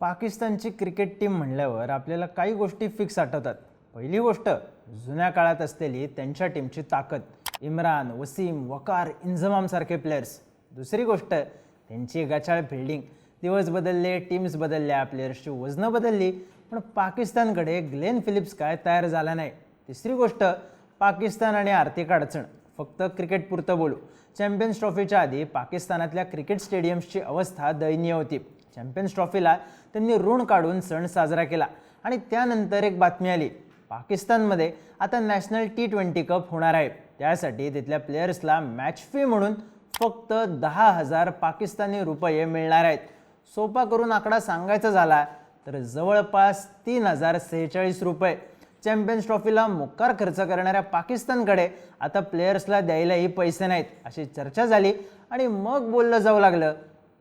पाकिस्तानची cricket team म्हणल्यावर आपल्याला काही गोष्टी फिक्स आठवतात. पहिली गोष्ट जुन्या काळात असलेली त्यांच्या टीमची ताकद. इम्रान वसीम वकार इंझमामसारखे प्लेयर्स दुसरी गोष्ट त्यांची गचाळ फिल्डिंग दिवस बदलले टीम्स बदलल्या प्लेयर्सची वजनं बदलली पण पाकिस्तानकडे ग्लेन फिलिप्स काय तयार झाला नाही. तिसरी गोष्ट पाकिस्तान आणि आर्थिक अडचण. फक्त क्रिकेटपुरतं बोलू. चॅम्पियन्स ट्रॉफीच्या आधी पाकिस्तानातल्या क्रिकेट स्टेडियम्सची अवस्था दयनीय होती. चॅम्पियन्स ट्रॉफीला त्यांनी ऋण काढून सण साजरा केला. आणि त्यानंतर एक बातमी आली. पाकिस्तानमध्ये आता नॅशनल टी ट्वेंटी कप होणार आहे. त्यासाठी तिथल्या प्लेयर्सला मॅच फी म्हणून फक्त दहा हजार पाकिस्तानी रुपये मिळणार आहेत. सोपा करून आकडा सांगायचा झाला तर जवळपास तीन हजार सेहेचाळीस रुपये. चॅम्पियन्स ट्रॉफीला मुक्कार खर्च करणाऱ्या पाकिस्तानकडे आता प्लेयर्सला द्यायलाही पैसे नाहीत अशी चर्चा झाली आणि मग बोललं जाऊ लागलं.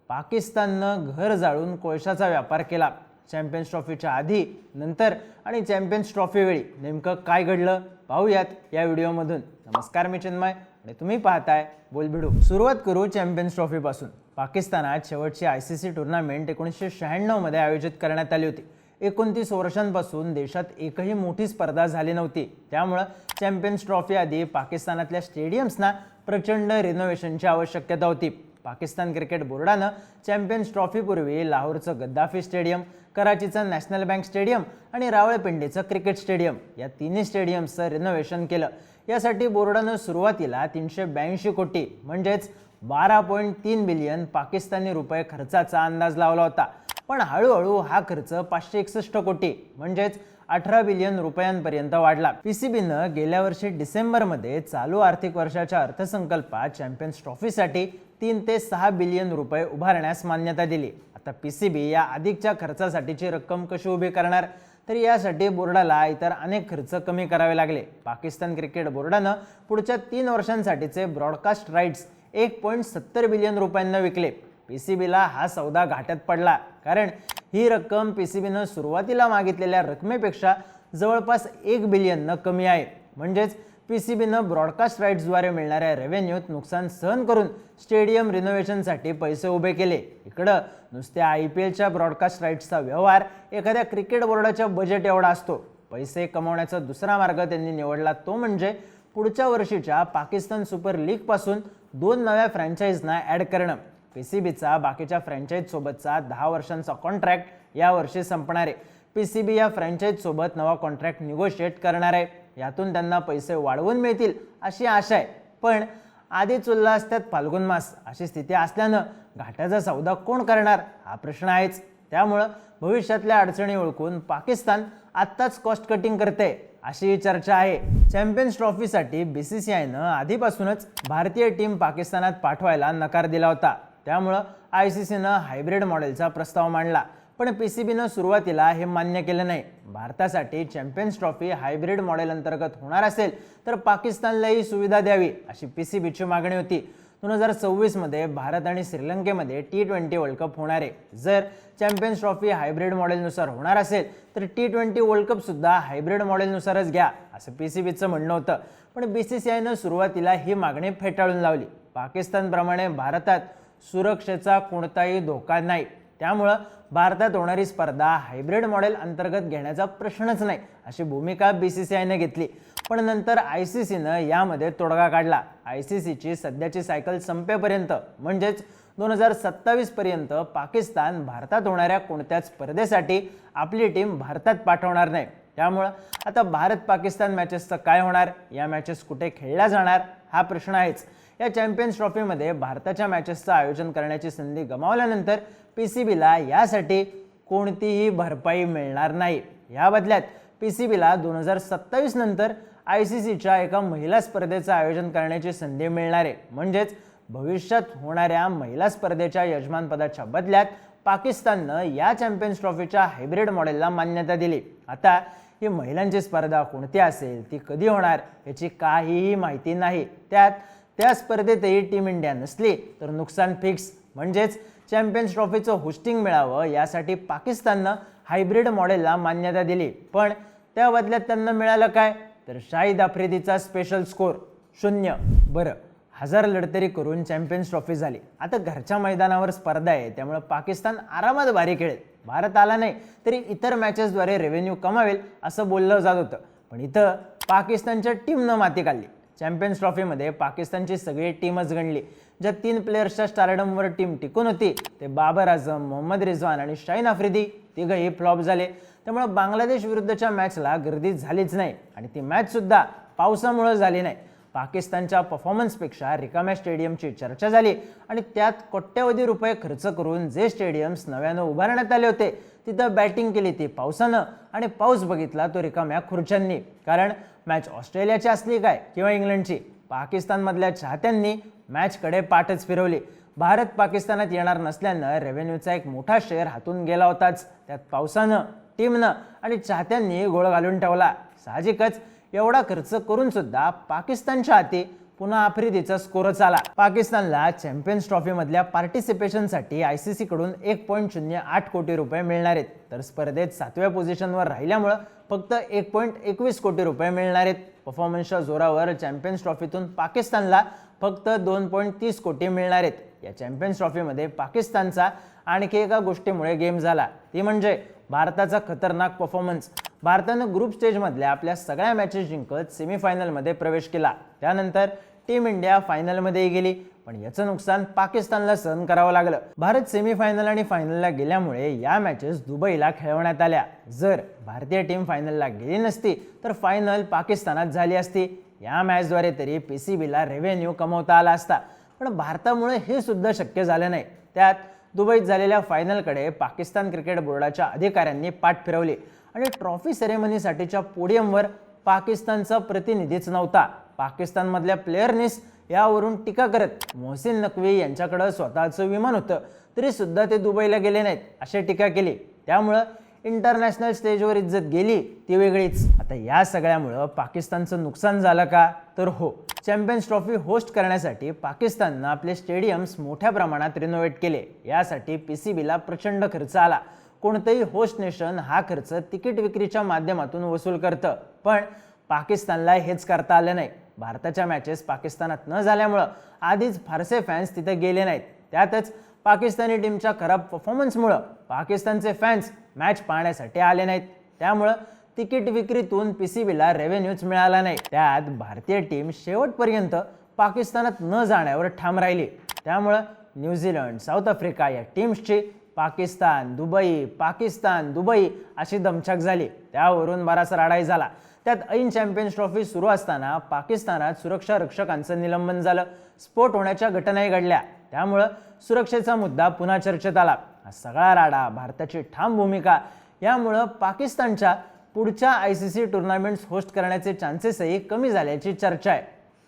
पाकिस्ताननं घर जाळून कोळशाचा व्यापार केला. चॅम्पियन्स ट्रॉफीच्या आधी नंतर आणि चॅम्पियन्स ट्रॉफीवेळी नेमकं काय घडलं पाहूयात या व्हिडिओमधून. नमस्कार मी चिन्मय आणि तुम्ही पाहताय बोलबिडू. सुरुवात करू चॅम्पियन्स ट्रॉफीपासून. पाकिस्तानात शेवटची आय सी सी टुर्नामेंट एकोणीसशे शहाण्णवमध्ये आयोजित करण्यात आली होती. एकोणतीस वर्षांपासून देशात एकही मोठी स्पर्धा झाली नव्हती. त्यामुळं चॅम्पियन्स ट्रॉफी आधी पाकिस्तानातल्या स्टेडियम्सना प्रचंड रिनोव्हेशनची आवश्यकता होती. पाकिस्तान क्रिकेट बोर्डानं चॅम्पियन्स ट्रॉफीपूर्वी लाहोरचं गद्दाफी स्टेडियम कराचीचं नॅशनल बँक स्टेडियम आणि रावळपिंडीचं क्रिकेट स्टेडियम या तिन्ही स्टेडियम्सचं रिनोव्हेशन केलं. यासाठी बोर्डानं सुरुवातीला तीनशे ब्याऐंशी कोटी म्हणजेच बारा पॉईंट तीन बिलियन पाकिस्तानी रुपये खर्चाचा अंदाज लावला होता. पण हळूहळू हा खर्च पाचशे एकसष्ट कोटी म्हणजेच अठरा बिलियन रुपयांपर्यंत वाढला. पीसीबीनं गेल्या वर्षी डिसेंबरमध्ये चालू आर्थिक वर्षाच्या अर्थसंकल्पात चॅम्पियन्स ट्रॉफीसाठी तीन ते सहा बिलियन रुपये उभारण्यास मान्यता दिली. आता पीसीबी या अधिकच्या खर्चासाठीची रक्कम कशी उभी करणार? तर यासाठी बोर्डाला इतर अनेक खर्च कमी करावे लागले. पाकिस्तान क्रिकेट बोर्डानं पुढच्या तीन वर्षांसाठीचे ब्रॉडकास्ट राईट्स एक पॉईंट सत्तर बिलियन रुपयांना विकले. पी सी बीला हा सौदा घाट्यात पडला. कारण ही रक्कम पी सी बीनं सुरुवातीला मागितलेल्या रकमेपेक्षा जवळपास एक बिलियननं कमी आहे. म्हणजेच पी सी बीनं ब्रॉडकास्ट राईट्सद्वारे मिळणाऱ्या रेव्हेन्यूत नुकसान सहन करून स्टेडियम रिनोव्हेशनसाठी पैसे उभे केले. इकडं नुसत्या आय पी एलच्या ब्रॉडकास्ट राईट्सचा व्यवहार एखाद्या क्रिकेट बोर्डाच्या बजेट एवढा असतो. पैसे कमवण्याचा दुसरा मार्ग त्यांनी निवडला तो म्हणजे पुढच्या वर्षीच्या पाकिस्तान सुपर लीगपासून दोन नव्या फ्रँचाईजना ॲड करणं. पी सी बीचा बाकीच्या फ्रँचाईजसोबतचा दहा वर्षांचा कॉन्ट्रॅक्ट यावर्षी संपणार आहे. पी सी बी या फ्रँचाईजसोबत नवा कॉन्ट्रॅक्ट निगोशिएट करणार आहे. यातून त्यांना पैसे वाढवून मिळतील अशी आशा आहे. पण आधीच उल्हास त्यात फाल्गुन मास अशी स्थिती असल्यानं घाटाचा सौदा कोण करणार? हा प्रश्न आहेच. त्यामुळं भविष्यातल्या अडचणी ओळखून पाकिस्तान आत्ताच कॉस्ट कटिंग करते अशी चर्चा आहे. चॅम्पियन्स ट्रॉफीसाठी बी सी सी आयनं आधीपासूनच भारतीय टीम पाकिस्तानात पाठवायला नकार दिला होता. त्यामुळं आय सी सीनं हायब्रिड मॉडेलचा प्रस्ताव मांडला. पण पी सी बीनं सुरुवातीला हे मान्य केलं नाही. भारतासाठी चॅम्पियन्स ट्रॉफी हायब्रिड मॉडेल अंतर्गत होणार असेल तर पाकिस्तानलाही सुविधा द्यावी अशी पी सी बीची मागणी होती. दोन हजार सव्वीसमध्ये भारत आणि श्रीलंकेमध्ये टी ट्वेंटी वर्ल्ड कप होणार आहे. जर चॅम्पियन्स ट्रॉफी हायब्रिड मॉडेलनुसार होणार असेल तर टी ट्वेंटी वर्ल्ड कपसुद्धा हायब्रिड मॉडेलनुसारच घ्या असं पी सी बीचं म्हणणं होतं. पण बी सी सी आयनं सुरुवातीला ही मागणी फेटाळून लावली. पाकिस्तानप्रमाणे भारतात सुरक्षेचा कोणताही धोका नाही. त्यामुळं भारतात होणारी स्पर्धा हायब्रिड मॉडेल अंतर्गत घेण्याचा प्रश्नच नाही अशी भूमिका बी सी सी आयने घेतली. पण नंतर आय सी सीनं यामध्ये तोडगा काढला. आय सी सीची सध्याची सायकल संपेपर्यंत म्हणजेच दोन हजार सत्तावीसपर्यंत पाकिस्तान भारतात होणाऱ्या कोणत्याच स्पर्धेसाठी आपली टीम भारतात पाठवणार नाही. त्यामुळं आता भारत पाकिस्तान मॅचेसचं काय होणार? या मॅचेस कुठे खेळल्या जाणार? हा प्रश्न आहेच. या चॅम्पियन्स ट्रॉफीमध्ये भारताच्या मॅचेसचं आयोजन करण्याची संधी गमावल्यानंतर पी सी बीला यासाठी कोणतीही भरपाई मिळणार नाही. या बदल्यात पी सी बीला दोन हजार सत्तावीस नंतर आय सी सीच्या एका महिला स्पर्धेचं आयोजन करण्याची संधी मिळणार आहे. म्हणजेच भविष्यात होणाऱ्या महिला स्पर्धेच्या यजमानपदाच्या बदल्यात पाकिस्ताननं या चॅम्पियन्स ट्रॉफीच्या हायब्रिड मॉडेलला मान्यता दिली. आता ही महिलांची स्पर्धा कोणती असेल ती कधी होणार याची काहीही माहिती नाही. त्यात त्या स्पर्धेतही टीम इंडिया नसली तर नुकसान फिक्स म्हणजेच चॅम्पियन्स ट्रॉफीचं होस्टिंग मिळावं यासाठी पाकिस्ताननं हायब्रिड मॉडेलला मान्यता दिली. पण त्या बदल्यात त्यांना मिळालं काय? तर शाहिद आफ्रिदीचा स्पेशल स्कोर शून्य. बरं हजार लढतरी करून चॅम्पियन्स ट्रॉफी झाली. आता घरच्या मैदानावर स्पर्धा आहे त्यामुळे पाकिस्तान आरामात भारी खेळेल. भारत आला नाही तरी इतर मॅचेसद्वारे रेव्हेन्यू कमावेल असं बोललं जात होतं. पण इथं पाकिस्तानच्या टीमनं माती काढली. चॅम्पियन्स ट्रॉफीमध्ये पाकिस्तानची सगळी टीमच गणली. ज्या तीन प्लेयर्सच्या स्टारडमवर टीम टिकून होती ते बाबर आझम मोहम्मद रिझवान आणि शाहीन आफ्रिदी तिघही फ्लॉप झाले. त्यामुळे बांगलादेश विरुद्धच्या मॅचला गर्दी झालीच नाही. आणि ती मॅचसुद्धा पावसामुळे झाली नाही. पाकिस्तानच्या परफॉर्मन्सपेक्षा रिकाम्या स्टेडियमची चर्चा झाली. आणि त्यात कोट्यवधी रुपये खर्च करून जे स्टेडियम्स नव्यानं उभारण्यात आले होते तिथं बॅटिंग केली ती पावसानं. आणि पाऊस बघितला तो रिकाम्या खुर्च्यांनी. कारण मॅच ऑस्ट्रेलियाची असली काय किंवा इंग्लंडची पाकिस्तानमधल्या चाहत्यांनी मॅचकडे पाठच फिरवली. भारत पाकिस्तानात येणार नसल्यानं रेव्हेन्यूचा एक मोठा शेअर हातून गेला होताच. त्यात पावसानं टीमनं आणि चाहत्यांनी गोळ घालून ठेवला. साहजिकच एवढा खर्च करून सुद्धा पाकिस्तानच्या हाती पुन्हा आफ्रिदीचा स्कोरच आला पाकिस्तानला चॅम्पियन्स ट्रॉफीमधल्या पार्टिसिपेशनसाठी आय सी सीकडून एक पॉईंट शून्य आठ कोटी रुपये मिळणार आहेत. तर स्पर्धेत सातव्या पोझिशनवर राहिल्यामुळं फक्त एक पॉईंट एकवीस कोटी रुपये मिळणार आहेत. परफॉर्मन्सच्या जोरावर चॅम्पियन्स ट्रॉफीतून पाकिस्तानला फक्त दोन पॉईंट तीस कोटी मिळणार आहेत. या चॅम्पियन्स ट्रॉफीमध्ये पाकिस्तानचा आणखी एका गोष्टीमुळे गेम झाला. ती म्हणजे भारताचा खतरनाक परफॉर्मन्स भारतानं ग्रुप स्टेजमधल्या आपल्या सगळ्या मॅचेस जिंकत सेमीफायनलमध्ये प्रवेश केला. त्यानंतर टीम इंडिया फायनलमध्येही गेली. पण याचं नुकसान पाकिस्तानला सहन करावं लागलं. भारत सेमीफायनल आणि फायनलला गेल्यामुळे या मॅचेस दुबईला खेळवण्यात आल्या. जर भारतीय टीम फायनलला गेली नसती तर फायनल पाकिस्तानात झाली असती. या मॅचद्वारे तरी पी सी बीला रेव्हेन्यू कमवता आला असता. पण भारतामुळे हे सुद्धा शक्य झालं नाही. त्यात दुबईत झालेल्या फायनलकडे पाकिस्तान क्रिकेट बोर्डाच्या अधिकाऱ्यांनी पाठ फिरवली. आणि ट्रॉफी सेरेमनीसाठीच्या पोडियमवर पाकिस्तानचा प्रतिनिधीच नव्हता. पाकिस्तानमधल्या प्लेअरनीस यावरून टीका करत मोहसिन नकवी यांच्याकडं स्वतःचं विमान होतं. तरीसुद्धा ते दुबईला गेले नाहीत अशी टीका केली. त्यामुळं इंटरनॅशनल स्टेजवर इज्जत गेली ती वेगळीच. आता या सगळ्यामुळं पाकिस्तानचं नुकसान झालं का? तर हो चॅम्पियन्स ट्रॉफी होस्ट करण्यासाठी पाकिस्ताननं आपले स्टेडियम्स मोठ्या प्रमाणात रिनोव्हेट केले. यासाठी पी सी बीला प्रचंड खर्च आला. कोणतंही होस्ट नेशन हा खर्च तिकीट विक्रीच्या माध्यमातून वसूल करतं. पण पाकिस्तानला हेच करता आलं नाही. भारताच्या मॅचेस पाकिस्तानात न झाल्यामुळं आधीच फारसे फॅन्स तिथे गेले नाहीत. त्यातच पाकिस्तानी टीमच्या खराब परफॉर्मन्समुळं पाकिस्तानचे फॅन्स मॅच पाहण्यासाठी आले नाहीत. त्यामुळं तिकीट विक्रीतून पी सी बीला रेव्हेन्यूच मिळाला नाही. त्यात भारतीय टीम शेवटपर्यंत पाकिस्तानात न जाण्यावर ठाम राहिली. त्यामुळं न्यूझीलंड साऊथ आफ्रिका या टीम्सची पाकिस्तान दुबई पाकिस्तान दुबई अशी दमछाक झाली. त्यावरून बरासा राडाई झाला. त्यात ऐन चॅम्पियन्स ट्रॉफी सुरू असताना पाकिस्तानात सुरक्षा रक्षकांचं निलंबन झालं. स्फोट होण्याच्या घटनाही घडल्या. त्यामुळं सुरक्षेचा मुद्दा पुन्हा चर्चेत आला. हा सगळा राडा भारताची ठाम भूमिका यामुळं पाकिस्तानच्या पुढच्या I C C tournaments host करण्याचे चान्सेसही कमी झाल्याची चर्चा आहे.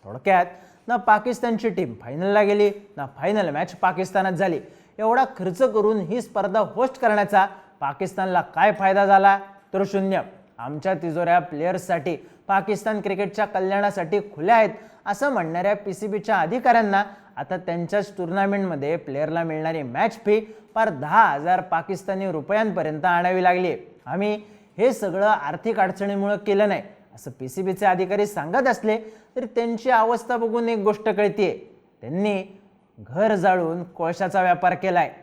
थोडक्यात ना पाकिस्तानची टीम फायनलला गेली ना फायनल मॅच पाकिस्तानात झाली. एवढा खर्च करून ही स्पर्धा होस्ट करण्याचा पाकिस्तानला काय फायदा झाला? तर शून्य. आमच्या तिजोऱ्या प्लेयर्ससाठी पाकिस्तान क्रिकेटच्या कल्याणासाठी खुल्या आहेत असं म्हणणाऱ्या पी सी बीच्या अधिकाऱ्यांना आता त्यांच्याच टुर्नामेंटमध्ये प्लेअरला मिळणारी मॅच फी पार दहा हजार पाकिस्तानी रुपयांपर्यंत आणावी लागली. आम्ही हे सगळं आर्थिक अडचणीमुळं केलं नाही असं पी सी बीचे अधिकारी सांगत असले तरी त्यांची अवस्था बघून एक गोष्ट कळतीये. त्यांनी घर जाळून कोळशाचा व्यापार केलाय.